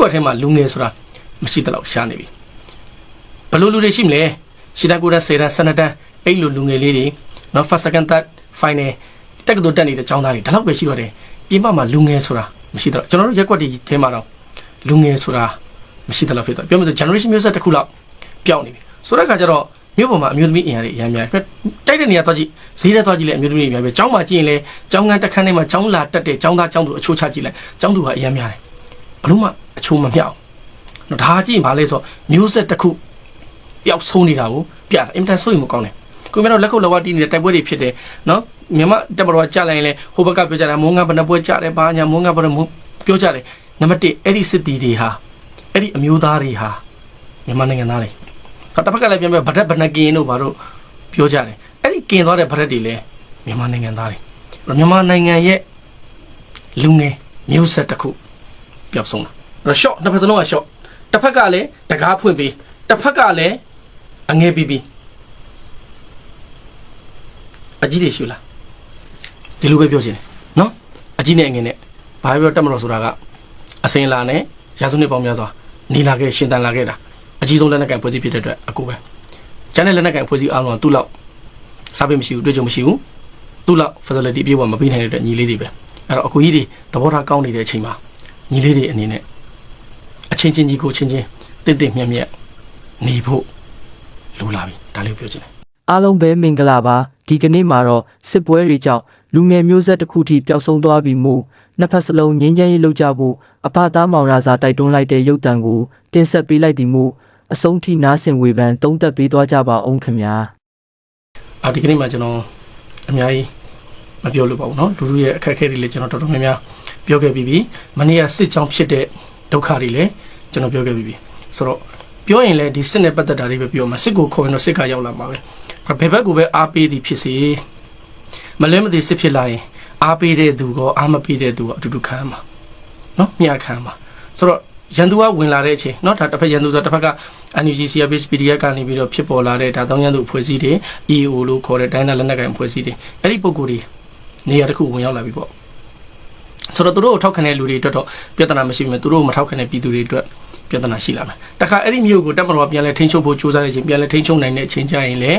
ကွက်ထဲမှာလူငယ်ဆိုတာမရှိတလောက်ရှားနေပြီဘယ်လိုလူတွေရှိမလဲရှီတာကိုရဆေရဆနတန်အဲ့လိုလူငယ်လေးတွေနော် first second third final တက်ကတူတက်နေတဲ့ចောင်းသားတွေဒါတော့ပဲရှိတော့တယ်ပြင်ပမှာလူငယ်ဆိုတာမရှိတော့ကျွန်တော်တို့ရက်ကွက်တွေထဲမှာတော့လူငယ်ဆိုတာမရှိတလောက်ဖြစ်တော့ပြောမယ်ဆို generation မျိုးဆက်တစ်ခုလောက်ပျောက်နေပြီဆိုတဲ့အခါကျတော့မြို့ပေါ်မှာအမျိုးသမီးအင်အားတွေအများများပဲတိုက်တဲ့နေရာသွားကြည့်ဈေးထဲသွားကြည့်လဲအမျိုးသမီးတွေအများပဲចောင်းမှာကြည့်ရင်လဲចောင်းကန်းတစ်ခန်းထဲမှာចောင်းလာတက်တဲ့ចောင်းသားចောင်းသူအချိုးချကြည့်လိုက်ចောင်းသူကအများများတယ်ဘလို့မှ အချိုးမမြောက်နော်ဒါကြည့်ရင်ဗာလဲဆိုမျိုးဆက်တစ်ခုပျောက်ဆုံးနေတာကိုပြတာအင်တန်ဆိုရင်မကောင်းတယ်ကိုမြတ်တော့လက်ခုပ်လက်ဝါးတီးနေတဲ့တိုက်ပွဲတွေဖြစ်တယ်နော်မြန်မာတက်ဘတော်ကြာလိုက်ရင်လဲဟိုဘက်ကပြောကြတာမုံငါဘယ်နှပွဲကြာတယ်ဘာညာမုံငါဘယ်နှပြောကြတယ်နံပါတ်1အဲ့ဒီစစ်တီတွေဟာအဲ့ဒီအမျိုးသားတွေဟာမြန်မာနိုင်ငံသားတွေတော့တစ်ဖက်ကလည်းပြန်ပြဗဒက်ဗနကင်းတို့ဘာတို့ပြောကြတယ်အဲ့ဒီကင်သွားတဲ့ဗဒက်တွေလည်းမြန်မာနိုင်ငံသားတွေမြန်မာနိုင်ငံရဲ့လူငယ်မျိုးဆက်တစ်ခုပျောက်ဆုံးတာ အဲ့တော့ short တစ်ဖက်စလုံးက short တစ်ဖက်ကလည်းတကားဖွင့်ပြီးတစ်ဖက်ကလည်းအငဲပြီးပြီးအကြီးတွေရှူလားဒီလိုပဲပြောချင်တယ်နော်အကြီးနဲ့အငယ်နဲ့ဘာပဲပြောတက်မလို့ဆိုတာကအစင်လာနဲ့ရာစုနှစ်ပေါင်းများစွာနေလာခဲ့ရှင်တန်လာခဲ့တာအကြီးဆုံးလက်နက်ကင်ဖွဲ့စည်းဖြစ်တဲ့အတွက်အကူပဲကျန်တဲ့လက်နက်ကင်ဖွဲ့စည်းအားလုံးကသူ့လောက်စားပေးမရှိဘူးတွေ့ကြုံမရှိဘူးသူ့လောက် facility ပြေဝမပေးနိုင်တဲ့အတွက်ညီလေးတွေပဲအဲ့တော့အကူကြီးတွေသဘောထားကောင်းနေတဲ့အချိန်မှာညီလေးတွေအနေနဲ့ အချင်းချင်းကြီးကိုချင်းချင်းတင့်တင့်မြတ်မြတ်နေဖို့လိုလာပြီဒါလေးကိုပြောချင်တယ် အားလုံးပဲမင်္ဂလာပါဒီကနေ့မှာတော့စစ်ပွဲတွေကြောင့်လူငယ်မျိုးဆက်တစ်ခုထိပျောက်ဆုံးသွားပြီမို့နှစ်ဖက်စလုံးငြင်းချမ်းရေးလုပ်ကြဖို့အဖသားမောင်ရာစာတိုက်တွန်းလိုက်တဲ့ရုပ်တံကိုတင်ဆက်ပေးလိုက်သည်မို့အဆုံးထိနားဆင်ဝေဖန်တုံးသက်ပေးသွားကြပါအောင်ခင်ဗျာ အာဒီကနေ့မှာကျွန်တော်အများကြီးမပြောလို့ပါဘူးเนาะလူလူရဲ့အခက်အခဲတွေလည်းကျွန်တော်တော်တော်များများပြောခဲ့ပြီးပြီမနေ့ကစစ်ကြောင်းဖြစ်တဲ့ဒုက္ခတွေလည်း ကျွန်တော်ပြောခဲ့ပြီးပြီဆိုတော့ပြောရင်လည်းဒီစစ်နဲ့ပတ်သက်တာတွေပဲပြောမှာစစ်ကိုခေါ်ရင်တော့စစ်ကရောက်လာမှာပဲဘယ်ဘက်ကပဲအားပေးသည်ဖြစ်စေမလဲမသိစစ်ဖြစ်လာရင်အားပေးတဲ့သူကောအားမပေးတဲ့သူကောအတူတူခံရမှာเนาะမျှခံရမှာဆိုတော့ရန်သူကဝင်လာတဲ့အချိန်เนาะဒါတစ်ဖက်ရန်သူဆိုတော့တစ်ဖက်က NUG CRPH PDF ကနေပြီးတော့ဖြစ်ပေါ်လာတဲ့ဒါတောင်းရန်သူအဖွဲ့အစည်းတွေ EO လို့ခေါ်တဲ့တိုင်းသားလက်နက်ကိုင်အဖွဲ့အစည်းတွေအဲ့ဒီပုံကိုယ်တွေနေရာတစ်ခုဝင်ရောက်လာပြီပေါ့ ဆိုတော့သူတို့ကိုထောက်ခံတဲ့လူတွေအတွက်တော့ပြဿနာမရှိဘူးသူတို့ကိုမထောက်ခံတဲ့ပြည်သူတွေအတွက်ပြဿနာရှိလာမယ်တခါအဲ့ဒီမျိုးကိုတက်မတော်ပြန်လဲထိန်းချုပ်ဖို့ကြိုးစားတဲ့အချိန်ပြန်လဲထိန်းချုပ်နိုင်တဲ့အချိန်ကျရင်လေ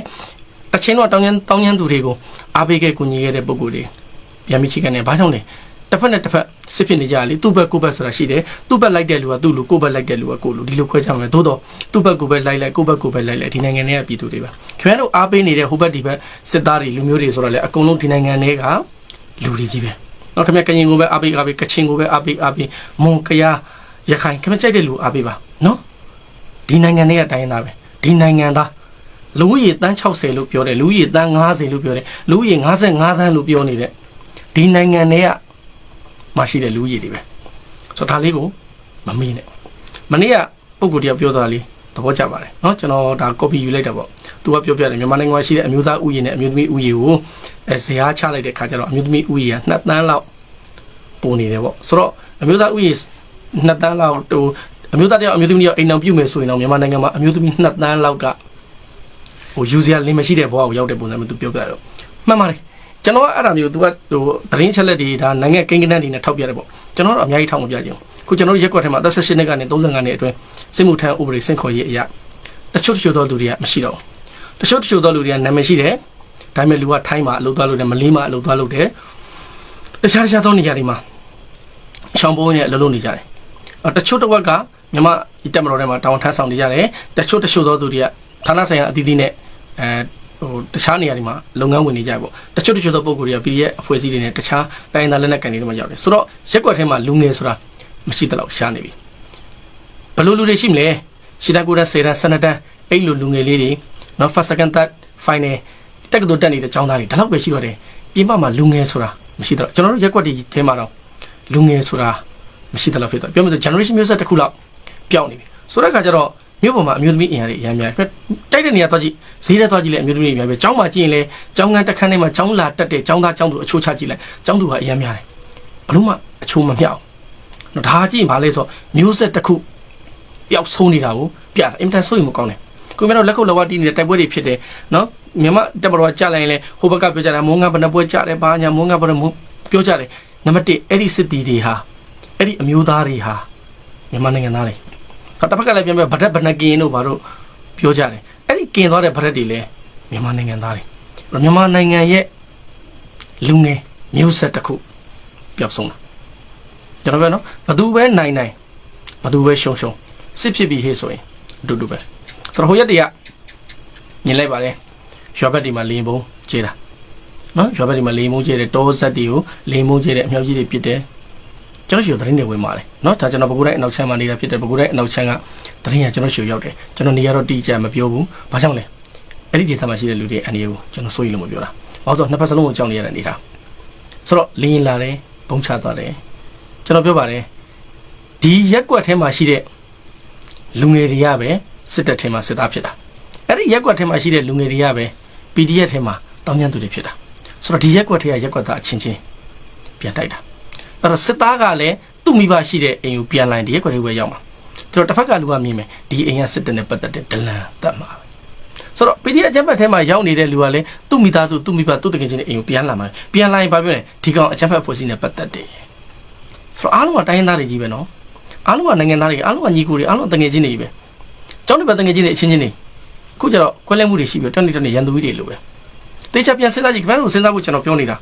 အချင်းတော့တောင်းရန်တောင်းရန်သူတွေကိုအားပေးခဲ့ကူညီခဲ့တဲ့ပုံကိုယ်တွေပြန်ပြီးချိကနေဘာကြောင့်လဲတစ်ဖက်နဲ့တစ်ဖက်စစ်ဖြစ်နေကြလေသူ့ဘက်ကိုယ့်ဘက်ဆိုတာရှိတယ်သူ့ဘက်လိုက်တဲ့လူကသူ့လူကိုယ့်ဘက်လိုက်တဲ့လူကကိုယ့်လူဒီလိုခွဲခြားမယ်သို့တော့သူ့ဘက်ကိုယ့်ဘက်လိုက်လိုက်ကိုယ့်ဘက်ကိုယ့်ဘက်လိုက်လိုက်ဒီနိုင်ငံတွေကပြည်သူတွေပါခင်ဗျားတို့အားပေးနေတဲ့ဟိုဘက်ဒီဘက်စစ်သားတွေလူမျိုးတွေဆိုတော့လေအကုန်လုံးဒီနိုင်ငံတွေကလူတွေကြီးပဲ တော့ခင်ဗျာကရင်ကိုပဲအားပေးအားပေးကချင်ကိုပဲအားပေးအားပေးမွန်ကယားရခိုင်ခင်ဗျာကြိုက်တဲ့လူအားပေးပါနော်ဒီနိုင်ငံတွေကတိုင်းသားပဲဒီနိုင်ငံသားလူဦးရေတန်း60လို့ပြောတယ်လူဦးရေတန်း90လို့ပြောတယ်လူဦးရေ55သန်းလို့ပြောနေတဲ့ဒီနိုင်ငံတွေကမရှိတဲ့လူဦးရေတွေပဲဆိုတော့ဒါလေးကိုမမေ့နဲ့မနေ့ကပုံကိုယ်တယောက်ပြောသွားတာလေးသဘောကျပါတယ်เนาะကျွန်တော်ဒါ copy ယူလိုက်တာပေါ့ သူကပြောပြတယ်မြန်မာနိုင်ငံမှာရှိတဲ့အမျိုးသားဥယျာဉ်နဲ့အမျိုးသမီးဥယျာဉ်ကိုအဲဇရာချလိုက်တဲ့ခါကျတော့အမျိုးသမီးဥယျာဉ်က2တန်းလောက်ပုံနေတယ်ပေါ့ဆိုတော့အမျိုးသားဥယျာဉ်2တန်းလောက်ဟိုအမျိုးသားတယောက်အမျိုးသမီးတယောက်အိမ်အောင်ပြုတ်မယ်ဆိုရင်တော့မြန်မာနိုင်ငံမှာအမျိုးသမီး2တန်းလောက်ကဟိုယူစရာလင်းမရှိတဲ့ဘဝကိုရောက်တဲ့ပုံစံမျိုးသူပြောပြတယ်မှန်ပါတယ်ကျွန်တော်ကအဲ့ဒါမျိုး तू ကဟိုသတင်းချက်လက်တွေဒါနိုင်ငံကိန်းကနန်းတွေနဲ့ထောက်ပြတယ်ပေါ့ကျွန်တော်တော့အများကြီးထောက်မပြကြဘူးခုကျွန်တော်တို့ရက်ကွက်ထဲမှာအသက်16နှစ်ကနေ35နှစ်အတွင်းစစ်မှုထမ်းဥပဒေစင့်ခေါ်ရေးအရာတချို့တချို့သောလူတွေကမရှိတော့ဘူး တချို့တချို့သောလူတွေကနာမည်ရှိတယ်ဒါပေမဲ့လူကထိုင်းမှာအလုပ်သွားလုပ်တယ်မလေးမှာအလုပ်သွားလုပ်တယ်တခြားတခြားသောနေရာတွေမှာရှောင်းပုံးနဲ့အလုပ်လုပ်နေကြတယ်အော်တချို့တစ်ဝက်ကမြန်မာဒီတက်မတော်ထဲမှာတောင်းထမ်းဆောင်နေကြတယ်တချို့တချို့သောသူတွေကဌာနဆိုင်ရာအသီးသီးနဲ့အဲဟိုတခြားနေရာတွေမှာလုပ်ငန်းဝင်နေကြပေါ့တချို့တချို့သောပုံကိုယ်တွေက PDF အဖွဲ့အစည်းတွေနဲ့တခြားတိုင်းသားလက်နက်ကန်တွေမှာရောက်တယ်ဆိုတော့ရက်ကွက်ထဲမှာလူငယ်ဆိုတာမရှိတလောက်ရှားနေပြီဘယ်လိုလူတွေရှိမလဲရှီတာကိုရဆေရဆနတန်အဲ့လိုလူငယ်လေးတွေ နော် first second third final တက်ကတူတက်နေတဲ့ចောင်းသားတွေဒါတော့ပဲရှိတော့တယ်ပြင်ပမှာလူငယ်ဆိုတာမရှိတော့ကျွန်တော်တို့ရက်ကွက်တွေထဲမှာတော့လူငယ်ဆိုတာမရှိတလောက်ဖြစ်တော့ပြောမယ်ဆို generation မျိုးဆက်တစ်ခုလောက်ပျောက်နေပြီဆိုတဲ့အခါကျတော့မြို့ပေါ်မှာအမျိုးသမီးအင်အားတွေအများများပဲတိုက်တဲ့နေရာသွားကြည့်ဈေးထဲသွားကြည့်လဲအမျိုးသမီးတွေအများပဲကျောင်းမှာကြည့်ရင်လဲကျောင်းကန်းတစ်ခန်းထဲမှာကျောင်းလာတက်တဲ့ကျောင်းသားကျောင်းသူအချိုးချကြည့်လိုက်ကျောင်းသူကအများများတယ်ဘလို့မှအချိုးမမြောက်နော်ဒါကြည့်ရင်ဗာလဲဆိုမျိုးဆက်တစ်ခုပျောက်ဆုံးနေတာကိုပြတာအင်တန်ဆိုရင်မကောင်းနဲ့ ကိုမြတ်တော့လက်ခုပ်လက်ဝါးတီးနေတဲ့တိုက်ပွဲတွေဖြစ်တယ်နော်မြန်မာတက်ဘတော်ကြာလိုက်ရင်လဲဟိုဘက်ကပြောကြတာမုံငါဘယ်နှပွဲကြာတယ်ဘာညာမုံငါဘယ်နှပြောကြတယ်နံပါတ်1အဲ့ဒီစစ်တီတွေဟာအဲ့ဒီအမျိုးသားတွေဟာမမြန်မာနိုင်ငံသားတွေဟာတစ်ဖက်ကလည်းပြန်ပြန်ဗဒက်ဗနကင်းတို့ဘာလို့ပြောကြတယ်အဲ့ဒီကင်သွားတဲ့ဗဒက်တွေလည်းမြန်မာနိုင်ငံသားတွေအဲ့တော့မြန်မာနိုင်ငံရဲ့လူငယ်မျိုးဆက်တစ်ခုပျောက်ဆုံးတာကျွန်တော်ပြောနော်ဘသူပဲနိုင်နိုင်ဘသူပဲရှုံရှုံစစ်ဖြစ်ပြီးဟေ့ဆိုရင်အတူတူပဲ ဆိုတော့ဟိုရက်တည်းကမြင်လိုက်ပါလေရောဘတ်ဒီမှာလေဘုံခြေတာနော်ရောဘတ်ဒီမှာလေဘုံခြေတယ်တောဆက်တွေကိုလေဘုံခြေတယ်အမြောက်ကြီးတွေပြစ်တယ်ကျွန်တော်ရှိရသတင်းတွေဝင်ပါတယ်နော်ဒါကျွန်တော်ဘကူတိုင်းအနောက်ချမ်းမှာနေတာဖြစ်တယ်ဘကူတိုင်းအနောက်ချမ်းကသတင်းကကျွန်တော်ရှိရောက်တယ်ကျွန်တော်နေရာတော့တီးကြမပြောဘူးဘာကြောင့်လဲအဲ့ဒီဒေသမှာရှိတဲ့လူတွေအနေကိုကျွန်တော်စိုးရိမ်လို့မပြောတာဘာလို့ဆိုတော့နှစ်ဖက်စလုံးကိုကြောက်နေရတဲ့အနေထားဆိုတော့လင်းရင်လာတယ်ဘုံချသွားတယ်ကျွန်တော်ပြောပါတယ်ဒီရက်ကွက်ထဲမှာရှိတဲ့လူငယ်တွေကပဲ စစ်တပ်ထဲမှာစစ်သားဖြစ်တာအဲ့ဒီရက်ကွက်ထဲမှာရှိတဲ့လူငယ်တွေကပဲ PDF ထဲမှာတောင်းကျမ်းသူတွေဖြစ်တာဆိုတော့ဒီရက်ကွက်ထဲကရက်ကွက်သားအချင်းချင်းပြန်တိုက်တာအဲ့တော့စစ်သားကလည်းသူ့မိဘရှိတဲ့အိမ်ကိုပြန်လာရင်ဒီရက်ကွက်လေးပဲရောက်မှာသူတို့တစ်ဖက်ကလူကမြင်မယ်ဒီအိမ်ကစစ်တပ်နဲ့ပတ်သက်တဲ့ဒလန်တတ်မှာပဲဆိုတော့ PDF အကြမ်းဖက်ထဲမှာရောက်နေတဲ့လူကလည်းသူ့မိသားစုသူ့မိဘသူ့တကယ်ချင်းတဲ့အိမ်ကိုပြန်လာမှာပြန်လာရင်ဘာပြောလဲဒီကောင်အကြမ်းဖက်ဖွဲ့စည်းနဲ့ပတ်သက်တယ်ဆိုတော့အားလုံးကတိုင်းရင်းသားတွေကြီးပဲနော်အားလုံးကနိုင်ငံသားတွေအားလုံးကညီကိုတွေအားလုံးကတကယ်ချင်းတွေကြီးပဲ ကျောင်းတွေပဲတကယ်ချင်းတွေအချင်းချင်းတွေခုကျတော့ကွဲလဲမှုတွေရှိပြီးတော့တနေ့တနေ့ရန်သူကြီးတွေလိုပဲတေချာပြန်စဉ်းစားကြည့်ခင်ဗျားတို့စဉ်းစားဖို့ကျွန်တော်ပြောနေတာ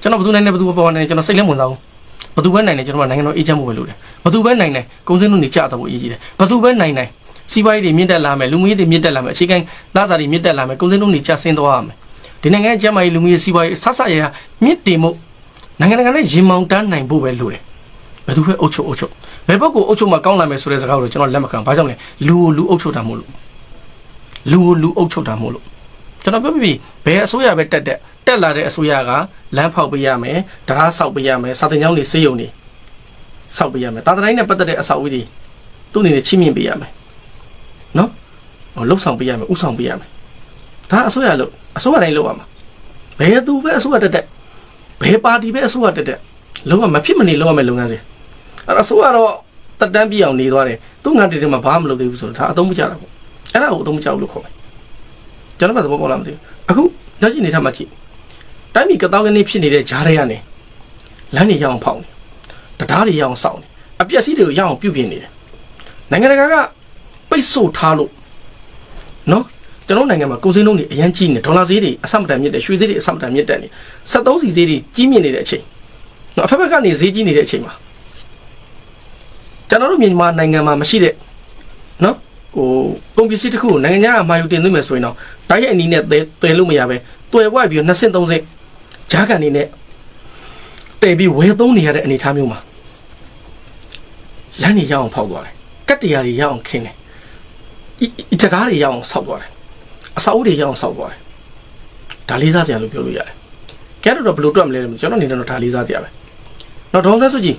ကျွန်တော်ဘယ်သူနိုင်လဲဘယ်သူပေါ်နေလဲကျွန်တော်စိတ်လည်းဝင်စားဘူးဘသူပဲနိုင်တယ်ကျွန်တော်ကနိုင်ငံတော်အေဂျင့်မှုပဲလုပ်တယ်ဘသူပဲနိုင်တယ်ကုန်စည်နှုန်းတွေကျတော့ဖို့အရေးကြီးတယ်ဘသူပဲနိုင်နိုင်စီးပွားရေးတွေမြင့်တက်လာမယ်လူမှုရေးတွေမြင့်တက်လာမယ်အခြေခံလစာတွေမြင့်တက်လာမယ်ကုန်စည်နှုန်းတွေကျဆင်းသွားရမယ်ဒီနိုင်ငံရဲ့ကျန်းမာရေးလူမှုရေးစီးပွားရေးဆဆရရမြင့်တင်မှုနိုင်ငံတကာနဲ့ရင်မောင်တန်းနိုင်ဖို့ပဲလိုတယ် ဘသူပဲအုပ်ချုပ်အုပ်ချုပ်ဘယ်ဘက်ကိုအုပ်ချုပ်မှကောင်းလာမယ်ဆိုတဲ့စကားကိုကျွန်တော်လက်မခံဘာကြောင့်လဲလူကိုလူအုပ်ချုပ်တာမို့လို့လူကိုလူအုပ်ချုပ်တာမို့လို့ကျွန်တော်ပြောပြပြီဘယ်အစိုးရပဲတက်တက်တက်လာတဲ့အစိုးရကလမ်းဖောက်ပေးရမယ်တရားဆောက်ပေးရမယ်စာတင်ကျောင်းတွေစေယုံတွေစောက်ပေးရမယ်တာတတိုင်းနဲ့ပတ်သက်တဲ့အဆောက်အဦတွေသူ့အနေနဲ့ချိမြင့်ပေးရမယ်နော်ဟိုလှုပ်ဆောင်ပေးရမယ်ဥဆောင်ပေးရမယ်ဒါအစိုးရလို့အစိုးရတိုင်းလုပ်ရမှာဘယ်သူပဲအစိုးရတက်တက်ဘယ်ပါတီပဲအစိုးရတက်တက်လုံးဝမဖြစ်မနေလုပ်ရမယ်လုပ်ငန်းစဉ် အဲ့တော့အစိုးရတော့တက်တန်းပြအောင်နေသွားတယ်သူ့ငါတေတေမှာဘာမှမလုပ်သေးဘူးဆိုတော့ဒါအသုံးမကျတာပေါ့အဲ့ဒါကိုအသုံးမကျဘူးလို့ခေါ်မယ်ကျွန်တော်ကသဘောပေါက်လားမသိဘူးအခုလက်ရှိနေထားမှကြည့်တိုင်းပြည်ကတောင်းကနေဖြစ်နေတဲ့ဂျားတွေကနေလမ်းတွေရအောင်ဖောက်နေတရားတွေရအောင်စောင့်နေအပျက်စီးတွေကိုရအောင်ပြုပြင်နေတယ်နိုင်ငံတကာကပိတ်ဆို့ထားလို့နော်ကျွန်တော်နိုင်ငံမှာကုန်စည်နှုန်းတွေအရင်ကြီးနေဒေါ်လာဈေးတွေအဆမတန်မြင့်တယ်ရွှေဈေးတွေအဆမတန်မြင့်တက်နေ73စီဈေးတွေကြီးမြင့်နေတဲ့အချိန်နော်အဖက်ဖက်ကနေဈေးကြီးနေတဲ့အချိန်မှာ ကျွန်တော်တို့မြန်မာနိုင်ငံမှာမရှိတဲ့နော်ဟိုကုန်ပစ္စည်းတစ်ခုကိုနိုင်ငံခြားကမှာယူတင်သွင်းမယ်ဆိုရင်တော့တိုက်ရိုက်အနည်းနဲ့သဲသဲလို့မရပဲတွယ်ဝိုက်ပြီးတော့2ဆင့်3ဆင့်ဂျားကန်နေနဲ့တည်ပြီးဝယ်သုံးနေရတဲ့အနေအထားမျိုးမှာလမ်းတွေရအောင်ဖောက်သွားတယ်ကတ်တရားတွေရအောင်ခင်းတယ်ဤဤတကားတွေရအောင်ဆောက်သွားတယ်အစာအုပ်တွေရအောင်ဆောက်သွားတယ်ဒါလေးစားစရာလို့ပြောလို့ရတယ်ကဲတော့ဘယ်လိုတွက်မလဲလို့ကျွန်တော်အနေနဲ့တော့ဒါလေးစားစရာပဲတော့ဒေါန်ဆန်းစုကြည်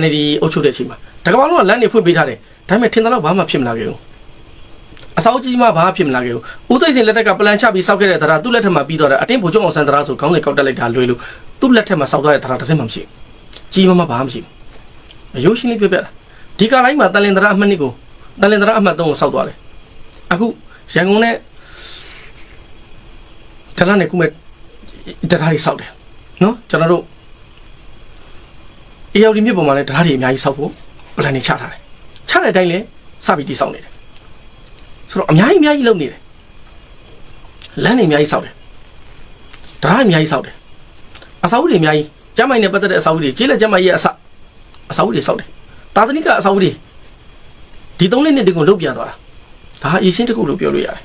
NLD အုပ်ချုပ်တဲ့အချိန်မှာ တကမ္ဘာလုံးကလမ်းတွေဖွင့်ပေးထားတယ်ဒါပေမဲ့ထင်တယ်လို့ဘာမှဖြစ်မလာခဲ့ဘူးအစာအုပ်ကြီးမှဘာမှဖြစ်မလာခဲ့ဘူးဦးသိန်းစင်လက်ထက်ကပလန်ချပြီးစောက်ခဲ့တဲ့တရားသူ့လက်ထက်မှာပြီးတော့တယ်အတင်းဗိုလ်ချုပ်အောင်ဆန်းတရားဆိုခေါင်းစဉ်ကောက်တက်လိုက်တာလွယ်လို့သူ့လက်ထက်မှာစောက်သွားတဲ့တရားတစ်စက်မှမရှိဘူးကြီးမမဘာမှမရှိဘူးအယိုးရှင်းလေးပြပြတာဒီကာလိုင်းမှာတလင်တရာအမှတ်နှစ်ကိုတလင်တရာအမှတ်သုံးကိုစောက်သွားတယ်အခုရန်ကုန်နဲ့တလန်နဲ့ကုမဲ့တရားတွေစောက်တယ်နော်ကျွန်တော်တို့အေယော်ဒီမြစ်ပေါ်မှာလည်းတရားတွေအများကြီးစောက်ဖို့ ပလန်တွေချထားတယ်ချတဲ့အတိုင်းလည်းစပြီးတိစောက်နေတယ်ဆိုတော့အများကြီးအများကြီးလုပ်နေတယ်လမ်းတွေအများကြီးစောက်တယ်တရားအများကြီးစောက်တယ်အစာအုပ်တွေအများကြီးကျမ်းမိုင်နဲ့ပတ်သက်တဲ့အစာအုပ်တွေကျေးလက်ကျမ်းမိုင်ရဲ့အစအစာအုပ်တွေစောက်တယ်တာသနိကအစာအုပ်တွေဒီသုံးလေးနှစ်တွေကိုလုတ်ပြန်သွားတာဒါဟာအရှင်တစ်ခုလို့ပြောလို့ရတယ်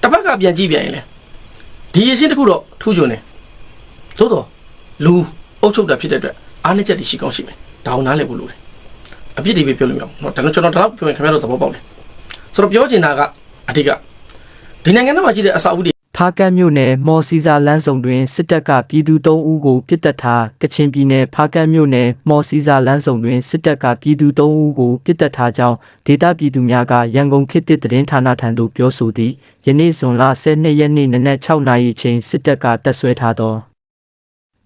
တစ်ဖက်ကပြန်ကြည့်ပြန်ရင်လေဒီအရှင်တစ်ခုတော့ထူးချွန်တယ်သို့တော့လူအုပ်ချုပ်တာဖြစ်တဲ့အတွက်အားနည်းချက်တွေရှိကောင်းရှိမယ်ဒါအောင်နားလည်ဖို့လိုတယ် အပြစ်တွေပဲပြောလို့မရဘူးเนาะဒါကြောင့်ကျွန်တော်တော့ပြောရင်ခင်ဗျားတို့သဘောပေါက်တယ်ဆိုတော့ပြောချင်တာကအဓိကဒီနိုင်ငံထဲမှာရှိတဲ့အစာအုပ်တွေ ဖားကတ်မြို့နယ်မော်စီစာလမ်းဆောင်တွင်စစ်တပ်ကပြည်သူ၃ဦးကိုပြစ်တက်ထားကချင်ပြည်နယ်ဖားကတ်မြို့နယ်မော်စီစာလမ်းဆောင်တွင်စစ်တပ်ကပြည်သူ၃ဦးကိုပြစ်တက်ထားကြောင်းဒေသပြည်သူများကရန်ကုန်ခေတ်သစ်သတင်းဌာနထံသို့ပြောဆိုသည်ယနေ့ဇွန်လ12ရက်နေ့နနက်6နာရီချိန်စစ်တပ်ကတပ်ဆွဲထားသော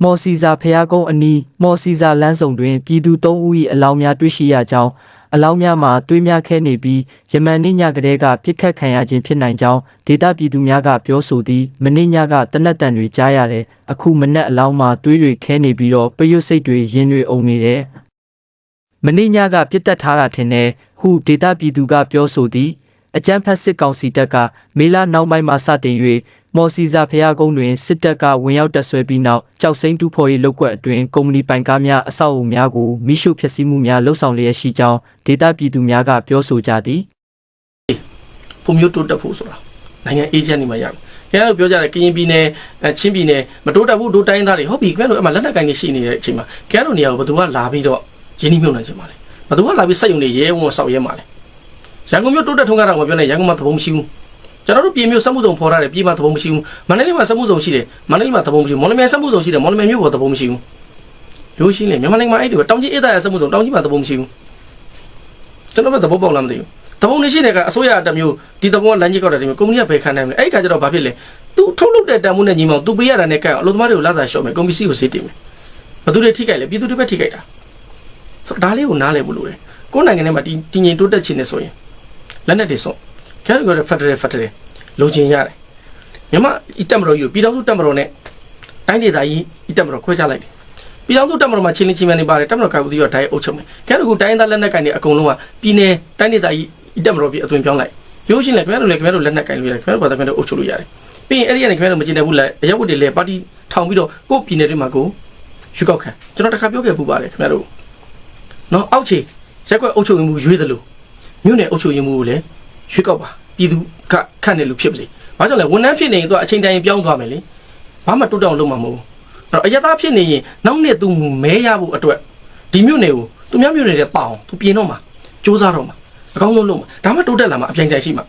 မော်စီစာဖျားကုန်းအနီးမော်စီစာလမ်းဆောင်တွင်ပြည်သူ၃ဦး၏အလောင်းများတွေ့ရှိရကြောင်းအလောင်းများမှာတွေးများခဲနေပြီးယမန်နေ့ညကတည်းကပြစ်ခတ်ခံရခြင်းဖြစ်နိုင်ကြောင်းဒေသပြည်သူများကပြောဆိုသည်မနေ့ညကတနက်တန်တွေကြားရတယ်အခုမနက်အလောင်းမှာတွေးတွေခဲနေပြီးတော့ပရွတ်စိတ်တွေရင်းတွေအုံနေတယ်မင်းညကပြစ်တက်ထားတာထင်တယ်ဟုဒေတာပြည်သူကပြောဆိုသည်အကြမ်းဖက်စစ်ကောင်စီတပ်ကမေလနောက်ပိုင်းမှာစတင်၍ မော်စီဇာဖျားကုန်းတွင်စစ်တပ်ကဝင်ရောက်တပ်ဆွဲပြီးနောက်ကြောက်စိမ့်တူဖော်ရေးလုပ်ကွက်အတွင်းကုမ္ပဏီပိုင်ကားများအဆောက်အအုံများကိုမိရှုဖျက်ဆီးမှုများလှုပ်ဆောင်လျက်ရှိကြောင်းဒေတာပြည်သူများကပြောဆိုကြသည်ပုံမျိုးတိုးတက်ဖို့ဆိုတာနိုင်ငံအေဂျင့်တွေမှာရမယ်ခင်ဗျားတို့ပြောကြတယ်ကရင်ပြည်နယ်အချင်းပြည်နယ်မတိုးတက်ဘူးဒိုးတိုင်းသားတွေဟုတ်ပြီခင်ဗျားတို့အမှလက်နက်ကင်နေရှိနေတဲ့အချိန်မှာခင်ဗျားတို့နေရာကိုဘယ်သူကလာပြီးတော့ရင်းနှီးမြှုပ်နှံချင်ပါလဲဘယ်သူကလာပြီးစက်ရုံတွေရဲဝံဆောက်ရဲမှာလဲရန်ကုန်မြို့တိုးတက်ထုံးကားတော့မပြောနဲ့ရန်ကုန်မှာသဘုံမရှိဘူး ကျွန်တော်တို့ပြည်မြို့စက်မှုဆောင်ဖော်ထားတယ်ပြည်မှာသဘုံမရှိဘူးမန္တလေးမှာစက်မှုဆောင်ရှိတယ်မန္တလေးမှာသဘုံမရှိဘူးမော်လမြိုင်စက်မှုဆောင်ရှိတယ်မော်လမြိုင်မြို့ပေါ်သဘုံမရှိဘူးရိုးရှင်းလေမြန်မာနိုင်ငံမှာအဲ့ဒီတောင်ကြီးအေးသားရစက်မှုဆောင်တောင်ကြီးမှာသဘုံမရှိဘူးကျွန်တော်တို့သဘောပေါက်လားမသိဘူးတပုံနေရှိတဲ့ကအစိုးရအတစ်မျိုးဒီတပုံကလမ်းကြီးကောက်တဲ့တမျိုးကုမ္ပဏီကဘယ်ခံနိုင်မလဲအဲ့ဒီကကြတော့ဘာဖြစ်လဲသူထုတ်လုပ်တဲ့တန်ဖိုးနဲ့ညီမောင်သူပေးရတာနဲ့ကဲအလုပ်သမားတွေကိုလာစားရှော့မယ်ကွန်ပီစီကိုစေးတင်မယ်ဘယ်သူတွေထိခိုက်လဲပြည်သူတွေပဲထိခိုက်တာဆိုတော့ဒါလေးကိုနားလည်ဖို့လိုတယ်ကိုယ်နိုင်ငံထဲမှာဒီတည်ငြိမ်တိုးတက်ခြင်းနဲ့ဆိုရင်လက်နက်တွေစွ န့်ခဲရတဲ့ဖက်ဒရယ်ဖက်ဒရယ်လိုချင်ရတယ်မြန်မာဤတက်မတော်ယူပြည်တော်စုတက်မတော်နဲ့တိုင်းဒေသကြီးဤတက်မတော်ခွဲခြားလိုက်တယ်ပြည်တော်စုတက်မတော်မှာချင်းလင်းချင်းများနေပါတယ်တက်မတော်ကကူတီရောဒိုင်အုပ်ချုပ်မယ်ခဲရကတိုင်းသားလက်နက်ကိုင်တွေအကုန်လုံးကပြည်နယ်တိုင်းဒေသကြီးဤတက်မတော်ပြည်အသွင်ပြောင်းလိုက်ရိုးရှင်းလေခင်ဗျားတို့လည်းခင်ဗျားတို့လက်နက်ကင်လို့ရတယ်ခင်ဗျားတို့ဘာသာခင်ဗျားတို့အုပ်ချုပ်လို့ရတယ်ပြီးရင်အဲ့ဒီကနေခင်ဗျားတို့မကျင်တယ်ဘူးလေအရက်ဝတ်တွေလည်းပါတီထောင်ပြီးတော့ကိုယ့်ပြည်နယ်တွေမှာကိုရွေးကောက်ခံကျွန်တော်တခါပြောခဲ့ပူပါတယ်ခင်ဗျားတို့နော်အောက်ခြေရက်ကွက်အုပ်ချုပ်ရေးမှုရွေးတယ်လို့မြို့နယ်အုပ်ချုပ်ရေးမှုကိုလည်း ရွေးကောက်ပါပြည်သူကခန့်တယ်လို့ဖြစ်ပါစေဘာကြောင့်လဲဝန်ထမ်းဖြစ်နေရင်သူကအချိန်တိုင်းပြောင်းသွားမယ်လေဘာမှတိုးတောင်လုပ်မှာမဟုတ်ဘူးအဲ့တော့အရက်သားဖြစ်နေရင်နောက်နှစ်သူမဲရဖို့အတွက်ဒီမြို့နယ်ကိုသူများမြို့နယ်တွေပေါအောင်သူပြင်တော့မှာစူးစမ်းတော့မှာအကောင်းဆုံးလုပ်မှာဒါမှတိုးတက်လာမှာအပြိုင်ဆိုင်ရှိမှာ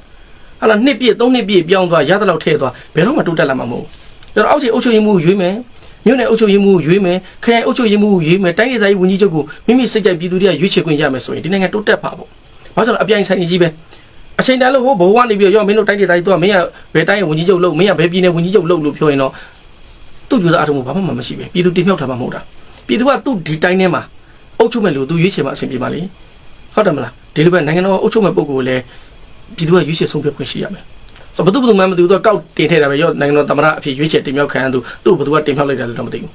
ဟာလာနှစ်ပြည့်သုံးနှစ်ပြည့်ပြောင်းသွားရတဲ့လောက်ထည့်သွားဘယ်တော့မှတိုးတက်လာမှာမဟုတ်ဘူးအဲ့တော့အောက်ခြေအုပ်ချုပ်ရေးမှုကိုရွေးမယ်မြို့နယ်အုပ်ချုပ်ရေးမှုကိုရွေးမယ်ခရိုင်အုပ်ချုပ်ရေးမှုကိုရွေးမယ်တိုင်းဒေသကြီးဝန်ကြီးချုပ်ကိုမိမိစိတ်ကြိုက်ပြည်သူတွေကရွေးချယ်ခွင့်ရမယ်ဆိုရင်ဒီနိုင်ငံတိုးတက်ပါပေါ့ဘာကြောင့်လဲအပြိုင်ဆိုင်ကြီးပဲ အချိန်တန်လို့ဟိုဘဝနေပြီးတော့ရောမင်းတို့တိုင်းဒေသကြီးတော့မင်းကဘယ်တိုင်းရဲ့ဝန်ကြီးချုပ်လုပ်မင်းကဘယ်ပြည်နယ်ဝန်ကြီးချုပ်လုပ်လို့ပြောရင်တော့သူ့ကြိုးစားအထုံးဘာမှမရှိပဲပြည်သူတင်မြှောက်တာမှမဟုတ်တာပြည်သူကသူ့ဒီတိုင်းထဲမှာအုပ်ချုပ်မဲ့လူသူရွေးချယ်မှအဆင်ပြေပါလေဟုတ်တယ်မလားဒီလိုပဲနိုင်ငံတော်အုပ်ချုပ်မဲ့ပုဂ္ဂိုလ်ကိုလည်းပြည်သူကရွေးချယ်ဆုံးဖြတ်ခွင့်ရှိရမယ်ဆိုတော့ဘယ်သူဘယ်သူမှမသိဘူးသူကကောက်တင်ထည့်တာပဲရောနိုင်ငံတော်သမ္မတအဖြစ်ရွေးချယ်တင်မြှောက်ခံရသူသူ့ဘယ်သူကတင်မြှောက်လိုက်တယ်လို့တော့မသိဘူး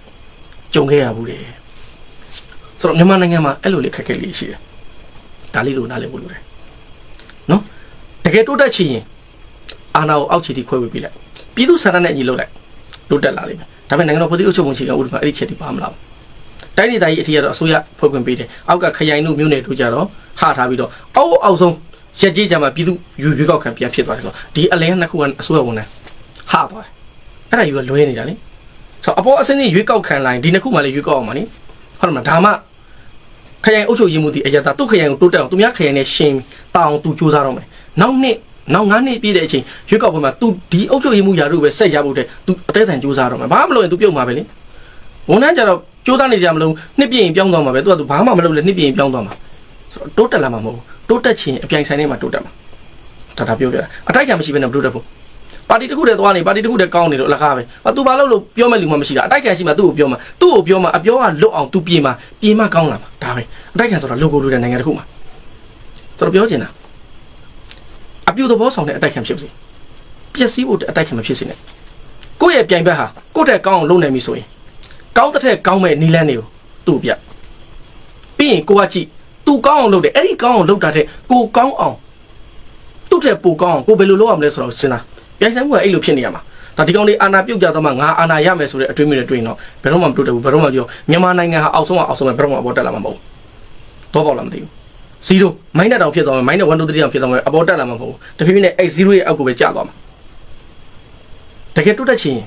ကြုံခဲ့ရဘူးလေဆိုတော့မြန်မာနိုင်ငံမှာအဲ့လိုလေးခက်ခဲလေးရှိတယ်ဒါလေးလို့နားလည်ဖို့လိုတယ်နော် တကယ်တိုးတက်ချင်ရင်အာဏာကိုအောက်ခြေထိခွဲဝေပေးလိုက်ပြည်သူဆန္ဒနဲ့အညီလုပ်လိုက်တိုးတက်လာလိမ့်မယ်ဒါပေမဲ့နိုင်ငံတော်ပြည်သူ့အုပ်ချုပ်မှုရှိကဥပဒေမှာအဲ့ဒီချက်တွေပါမလားတိုင်းဒေသကြီးအထီးကတော့အစိုးရဖွဲ့ခွင့်ပေးတယ်အောက်ကခရိုင်တို့မြို့နယ်တို့ကြတော့ဟာထားပြီးတော့အောက်အောက်ဆုံးရက်ကြီးကြမှာပြည်သူယူရွေးကောက်ခံပြန်ဖြစ်သွားတယ်ဆိုတော့ဒီအလဲနှစ်ခုကအစိုးရဝန်ထမ်းဟာသွားတယ်အဲ့ဒါယူကလွဲနေတာလေဆိုတော့အပေါ်အစင်းကြီးရွေးကောက်ခံလိုက်ဒီနှစ်ခုမှလည်းရွေးကောက်အောင်ပါနိဟုတ်တယ်မလားဒါမှခရိုင်အုပ်ချုပ်ရေးမှုဒီအရတာသူ့ခရိုင်ကိုတိုးတက်အောင်သူများခရိုင်နဲ့ရှင်တောင်းသူစူးစမ်းတော့မယ် နောက်နှစ်နောက်9နှစ်ပြည့်တဲ့အချိန်ရွေးကောက်ပွဲမှာ तू ဒီအုပ်ချုပ်ရေးမှုရာထူးပဲဆက်ရဖို့တဲ့ तू အသေးအံစူးစမ်းတော့မယ်ဘာမှမလုပ်ရင် तू ပြုတ်မှာပဲလေဝန်ထမ်းကြတော့စူးစမ်းနေကြမလို့နှစ်ပြည့်ရင်ပြောင်းသွားမှာပဲ तू က तू ဘာမှမလုပ်လဲနှစ်ပြည့်ရင်ပြောင်းသွားမှာဆိုတော့တိုးတက်လာမှာမဟုတ်ဘူးတိုးတက်ချင်အပြိုင်ဆိုင်ထဲမှာတိုးတက်မှာဒါဒါပြောပြတာအတိုက်ခံမရှိဘဲနဲ့မတိုးတက်ဘူးပါတီတစ်ခုတည်းသွားနေပါတီတစ်ခုတည်းကောင်းနေလို့အလကားပဲအ तू ဘာလုပ်လို့ပြောမဲ့လူမှမရှိတာအတိုက်ခံရှိမှသူ့ကိုပြောမှာသူ့ကိုပြောမှာအပြောကလွတ်အောင် तू ပြေမှာပြေမှာကောင်းလာမှာဒါပဲအတိုက်ခံဆိုတာ logo လိုတဲ့နိုင်ငံတစ်ခုမှာဆိုတော့ပြောချင်တာအ ပြူသဘောဆောင်တဲ့အတိုက်ခံဖြစ်ပါစေပျက်စီးဖို့အတိုက်ခံမဖြစ်စေနဲ့ကိုယ့်ရဲ့ပြိုင်ဘက်ဟာကိုယ့်တဲ့ကောင်းအောင်လုပ်နိုင်ပြီဆိုရင်ကောင်းတဲ့ထက်ကောင်းမဲ့နီလန်းတွေကိုသူ့ပြပြီးရင်ကိုကကြည့်သူကောင်းအောင်လုပ်တယ်အဲ့ဒီကောင်းအောင်လုပ်တာတဲ့ကိုကောင်းအောင်သူ့တဲ့ပိုကောင်းအောင်ကိုဘယ်လိုလုပ်ရမလဲဆိုတော့စဉ်းစားပြိုင်ဆိုင်မှုကအဲ့လိုဖြစ်နေရမှာဒါဒီကောင်လေးအာနာပြုတ်ကြတော့မှငါအာနာရမယ်ဆိုတဲ့အတွေးမျိုးနဲ့တွေ့ရင်တော့ဘယ်တော့မှမတွေ့တယ်ဘူးဘယ်တော့မှပြောမြန်မာနိုင်ငံဟာအောက်ဆုံးကအောက်ဆုံးပဲဘယ်တော့မှအပေါ်တက်လာမှာမဟုတ်ဘူးတော့ပေါ့လားမသိဘူး 0မိုင်းနဲ့တောင်ဖြစ်သွားမယ်မိုင်းနဲ့1 2 3တောင်ဖြစ်သွားမယ်အပေါ်တက်လာမှာမဟုတ်ဘူးတဖြည်းဖြည်းနဲ့အဲ့0ရဲ့အောက်ကိုပဲကျသွားမှာတကယ်တိုးတက်ချင်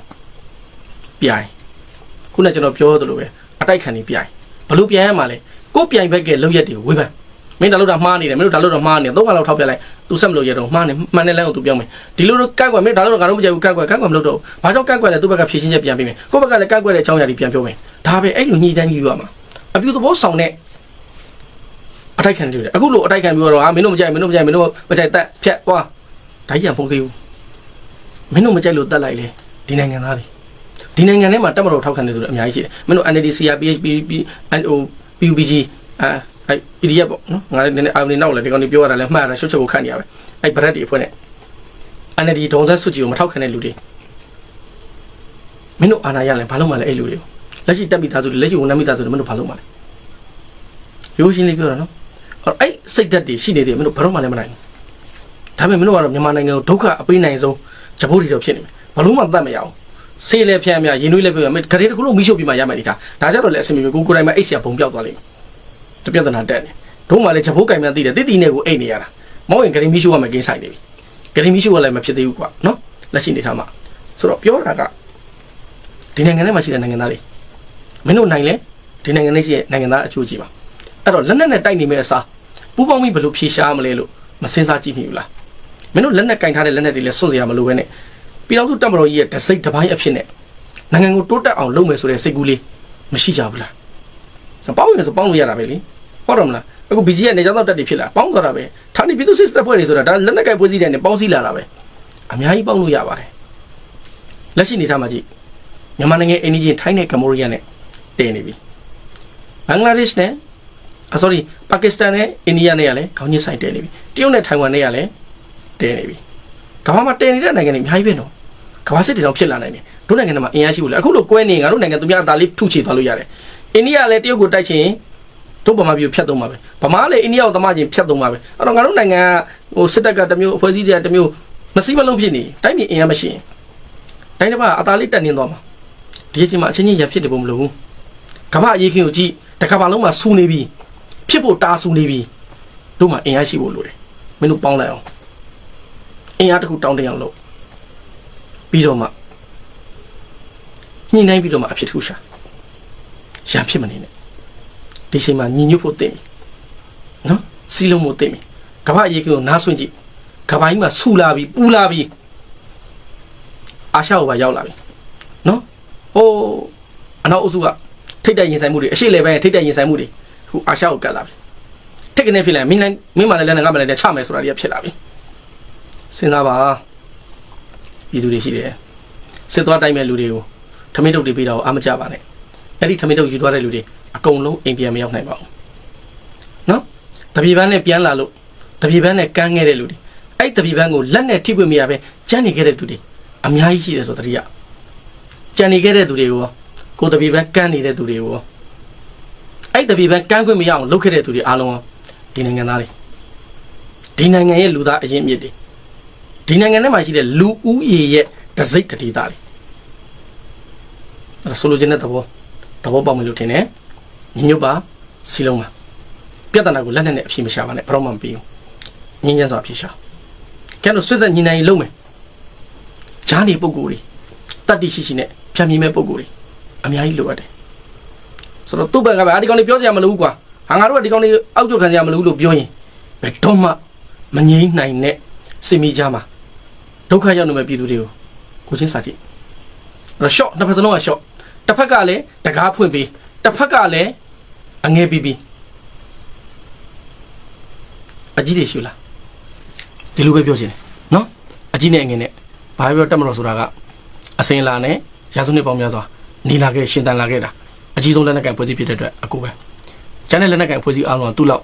ပြိုင်ခုနကကျွန်တော်ပြောသလိုပဲအတိုက်ခံနေပြိုင်ဘလို့ပြိုင်ရမှာလဲကိုပြိုင်ဘက်ကလောက်ရက်တွေကိုဝေးပန်းမင်းဒါလို့တာမှားနေတယ်မင်းတို့ဒါလို့တော့မှားနေတယ်သုံးခါလောက်ထောက်ပြလိုက်သူဆက်မလို့ရတော့မှားနေမှန်တဲ့လမ်းကိုသူပြောင်းမယ်ဒီလိုတော့ကန့်ကွက်မင်းဒါလို့တော့ငါတို့မကြိုက်ဘူးကန့်ကွက်ကန့်ကွက်မလုပ်တော့ဘူးဘာကြောင့်ကန့်ကွက်လဲသူ့ဘက်ကဖြည့်ရှင်းချက်ပြန်ပေးမယ်ကိုယ့်ဘက်ကလည်းကန့်ကွက်တဲ့အကြောင်းအရာတွေပြန်ပြောမယ်ဒါပဲအဲ့လိုညှိတန်းကြီးယူရမှာအပြူသဘောဆောင်တဲ့ အတိုက်ခံတွေအခုလိုအတိုက်ခံပြီးတော့ဟာမင်းတို့မကြိုက်မင်းတို့မကြိုက်မင်းတို့မကြိုက်တက်ဖြတ်သွားဒါကြီးကဖုန်းသေးဘူးမင်းတို့မကြိုက်လို့တက်လိုက်လေဒီနိုင်ငံသားတွေဒီနိုင်ငံထဲမှာတက်မတော်ထောက်ခံနေသူတွေအများကြီးရှိတယ်မင်းတို့ NLD CRPH PPP NO PUBG အဲအဲ PDF ပေါ့နော်ငါလည်းနည်းနည်းအာရုံနဲ့နောက်လဲဒီကောင်တွေပြောရတာလဲမှားတာရှုပ်ချုပ်ကိုခန့်နေရပဲအဲဗရက်တွေအဖွဲ့နဲ့ NLD ဒေါန်ဆက်စုကြည်ကိုမထောက်ခံတဲ့လူတွေမင်းတို့အာဏာရလဲဘာလို့မှလဲအဲ့လူတွေကိုလက်ရှိတက်မိသားစုတွေလက်ရှိဝန်ထမ်းမိသားစုတွေမင်းတို့ဘာလို့မှလဲရိုးရှင်းလေးပြောတာနော် အဲ့အဲ့စိတ်ဓာတ်တွေရှိနေတယ်မင်းတို့ဘယ်တော့မှလည်းမနိုင်ဘူးဒါပေမဲ့မင်းတို့ကတော့မြန်မာနိုင်ငံကိုဒုက္ခအပေးနိုင်ဆုံးဂျပူတွေတော့ဖြစ်နေမယ်ဘလို့မှတတ်မရအောင်ဆေးလည်းဖြန်းမြရင်နှွေးလည်းပြောရမယ်ဂရေတစ်ခုလုံးမိရှုပ်ပြီးမှရမယ်နေတာဒါကြတော့လည်းအဆင်ပြေကိုကိုယ်တိုင်မှအိတ်ဆရာဘုံပြောက်သွားလိမ့်မယ်တပြဿနာတက်နေတို့မှလည်းဂျပူကင်မှန်းသိတယ်တိတိနဲ့ကိုအိတ်နေရတာမောင်ရင်ဂရေမိရှုပ်ရမယ်ကိန်းဆိုင်နေပြီဂရေမိရှုပ်ကလည်းမဖြစ်သေးဘူးကွာနော်လက်ရှိနေထားမှာဆိုတော့ပြောတာကဒီနိုင်ငံထဲမှာရှိတဲ့နိုင်ငံသားတွေမင်းတို့နိုင်လဲဒီနိုင်ငံထဲရှိတဲ့နိုင်ငံသားအချို့ကြီးပါ အဲ့တော့လက်နက်နဲ့တိုက်နေမယ့်အစားပူပေါင်းပြီးဘယ်လိုဖြေရှားမလဲလို့မစင်စားကြည့်မိဘူးလားမင်းတို့လက်နက်ကင်ထားတဲ့လက်နက်တွေလည်းစွန့်စရာမလိုပဲနဲ့ပြည်တော်စုတပ်မတော်ကြီးရဲ့တစိမ့်တစ်ပိုင်းအဖြစ်နဲ့နိုင်ငံကိုတိုးတက်အောင်လုပ်မယ်ဆိုတဲ့စိတ်ကူးလေးမရှိကြဘူးလားပေါင်းရင်ဆိုပေါင်းလို့ရတာပဲလေဟုတ်တယ်မလားအခု BG ရဲ့နေကြောင်းတက်တွေဖြစ်လာပေါင်းသွားတာပဲဌာနေပြည်သူစစ်တပ်ဖွဲ့တွေဆိုတာဒါလက်နက်ကင်ဖွဲ့စည်းတဲ့နဲ့ပေါင်းစည်းလာတာပဲအများကြီးပေါင်းလို့ရပါတယ်လက်ရှိနေထားမှာကြည့်မြန်မာနိုင်ငံအိန္ဒိယထိုင်းနဲ့ကမ္ဘောဒီးယားနဲ့တည်နေပြီဘင်္ဂလားဒေ့ရှ်နဲ့ အ sorry ပါကစ္စတန်နဲ့အိန္ဒိယနဲ့ကလည်းခေါင်းညစ်ဆိုင်တည်နေပြီတရုတ်နဲ့ထိုင်ဝမ်နဲ့ကလည်းတည်နေပြီကမ္ဘာမှာတည်နေတဲ့နိုင်ငံတွေအများကြီးပဲနော်ကမ္ဘာစစ်တွေတော့ဖြစ်လာနိုင်တယ်တို့နိုင်ငံတွေမှာအင်အားရှိဘူးလေအခုလိုကွဲနေငါတို့နိုင်ငံသူများအသာလေးထုချေသွားလို့ရတယ်အိန္ဒိယလည်းတရုတ်ကိုတိုက်ချင်တို့ဗမာပြည်ကိုဖျက်သုံးပါပဲဗမာလည်းအိန္ဒိယကိုသမားချင်းဖျက်သုံးပါပဲအဲ့တော့ငါတို့နိုင်ငံကဟိုစစ်တပ်ကတစ်မျိုးအဖွဲ့အစည်းတွေကတစ်မျိုးမစည်းမလုံးဖြစ်နေတိုင်းပြည်အင်အားမရှိရင်တိုင်းတစ်ပါးအသာလေးတက်နေသွားမှာဒီအချိန်မှာအချင်းချင်းရဖြစ်တယ်ဘုံမလို့ဘူးကမ္ဘာအရေးခင်းကိုကြည့်တခါပါလုံးမှာစူနေပြီ ဖြစ်ဖို့တာဆူနေပြီတို့မှာအင်အားရှိဖို့လိုတယ်မင်းတို့ပေါင်းလိုက်အောင်အင်အားတစ်ခုတောင်းတအောင်လုပ်ပြီးတော့မှညှိနှိုင်းပြီးတော့မှအဖြစ်တစ်ခုရှာရံဖြစ်မနေနဲ့ဒီချိန်မှာညီညွတ်ဖို့တင်ပြီနော်စီလုံးဖို့တင်ပြီကမ္ဘာအရေးကိုနားဆွင့်ကြည့်ကမ္ဘာကြီးမှာဆူလာပြီပူလာပြီအာရှကိုပါရောက်လာပြီနော်ဟိုအနောက်အုပ်စုကထိတ်တိုက်ရင်ဆိုင်မှုတွေအရှိလေပိုင်းထိတ်တိုက်ရင်ဆိုင်မှုတွေ ခုအာရှကိုကတ်လာပြီထိတ်ကနေဖြစ်လာမင်းလည်းမင်းမလည်းလည်းငါမလည်းလည်းချမယ်ဆိုတာကြီးဖြစ်လာပြီစဉ်းစားပါပြည်သူတွေရှိတယ်စစ်သွားတိုင်းမဲ့လူတွေကိုထမင်းတုပ်တွေပေးတာကိုအာမကြပါနဲ့အဲ့ဒီထမင်းတုပ်ယူသွားတဲ့လူတွေအကုန်လုံးအိမ်ပြန်မရောက်နိုင်ပါဘူးနော်တပြေပန်းနဲ့ပြန်လာလို့တပြေပန်းနဲ့ကန်းခဲ့တဲ့လူတွေအဲ့တပြေပန်းကိုလက်နဲ့ထိခွင့်မရပဲကြမ်းနေခဲ့တဲ့သူတွေအများကြီးရှိတယ်ဆိုတတိယကြံနေခဲ့တဲ့သူတွေကိုရောကိုယ်တပြေပန်းကန်းနေတဲ့သူတွေကိုရော အဲ့တပြေပဲကန်းခွင့်မရအောင်လုပ်ခဲ့တဲ့သူတွေအားလုံးဒီနိုင်ငံသားတွေဒီနိုင်ငံရဲ့လူသားအရင်မြစ်တွေဒီနိုင်ငံထဲမှာရှိတဲ့လူဦးရေရဲ့တစိတ်တတိသားတွေအဲ့ဒါဆိုလိုချင်တဲ့သဘောသဘောပေါက်မယ်လို့ထင်တယ်ညီညွတ်ပါစီလုံးပါပြဿနာကိုလက်နဲ့နဲ့အဖြေမရှာပါနဲ့ဘယ်တော့မှမပြီးဘူးငင်းညံ့စွာအဖြေရှာကျန်တော့ဆွတ်ဆက်ညီနိုင်လုံးမယ်ဂျားနေပုံကိုယ်တွေတတ္တိရှိရှိနဲ့ဖြတ်မြင်မဲ့ပုံကိုယ်တွေအများကြီးလိုအပ်တယ် ဆိုတော့သူ့ဘက်ကပဲအာဒီကောင်လေးပြောစရာမလိုဘူးကွာဟာငါတို့ကဒီကောင်လေးအောက်ကျခံစရာမလိုဘူးလို့ပြောရင်ဘယ်တော့မှမငြိမ်းနိုင်တဲ့စင်မီချာမှာဒုက္ခရောက်နေမဲ့ပြည်သူတွေကိုကိုချင်းစာကြည့်အဲ့တော့ short တစ်ဖက်စလုံးက short တစ်ဖက်ကလည်းတကားဖွင့်ပြီးတစ်ဖက်ကလည်းအငဲပြီးပြီးအကြီးတွေရှူလားဒီလိုပဲပြောချင်တယ်နော်အကြီးနဲ့အငဲနဲ့ဘာပဲပြောတက်မလို့ဆိုတာကအစင်လာနဲ့ရာစုနှစ်ပေါင်းများစွာနေလာခဲ့ရှင်တန်လာခဲ့တာ အကြီးဆုံးလက်နက်ကိုင်ဖွဲ့စည်းဖြစ်တဲ့အတွက်အကူပဲကျန်တဲ့လက်နက်ကိုင်ဖွဲ့စည်းအားလုံးကသူ့လောက်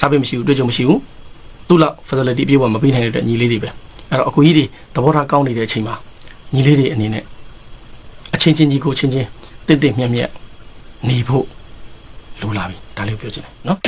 စားပေးမရှိဘူးတွေ့ကြုံမရှိဘူးသူ့လောက် facility အပြည့်အဝမပေးနိုင်တဲ့အတွက်ညီလေးတွေပဲအဲ့တော့အကူကြီးတွေသဘောထားကောင်းနေတဲ့အချိန်မှာညီလေးတွေအနေနဲ့အချင်းချင်းကြီးကိုချင်းချင်းတင့်တင့်မြတ်မြတ်နေဖို့လိုလာပြီဒါလေးကိုပြောချင်တယ်နော်